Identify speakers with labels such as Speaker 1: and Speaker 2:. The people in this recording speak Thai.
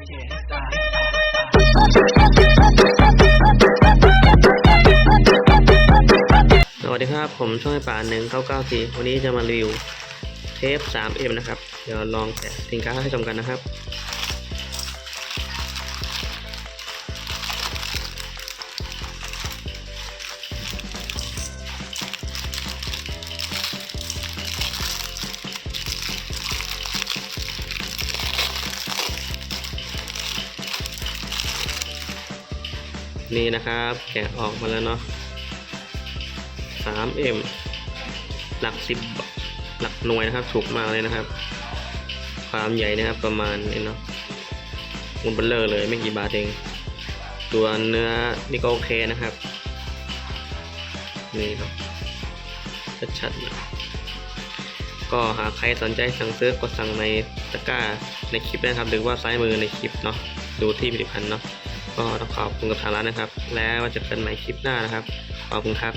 Speaker 1: สวัสดีครับ ผมช่องไอป่าหนึ่งเก้าเก้าสี่วันนี้จะมารีวิวเทป 3M นะครับ เดี๋ยวลองแกะสินค้าให้ชมกันนะครับ นี่นะครับ แกะออกมาแล้วเนาะ 3M หลักสิบหลักหน่วยนะครับถูกมากเลยนะครับ ความใหญ่นะครับประมาณนี้เนาะมุนเบลเลอร์เลยไม่กี่บาทเอง ตัวเนื้อนี่ก็โอเคนะครับ นี่ครับชัดๆนะก็หากใครสนใจสั่งซื้อกดสั่งในตะกร้าในคลิปนะครับ หรือว่าซ้ายมือในคลิปเนาะดูที่ผลิตภัณฑ์เนาะ ก็ต้องขอบคุณกับทางร้านนะครับ แล้วมาจะเจอกันใหม่คลิปหน้านะครับ ขอบคุณครับ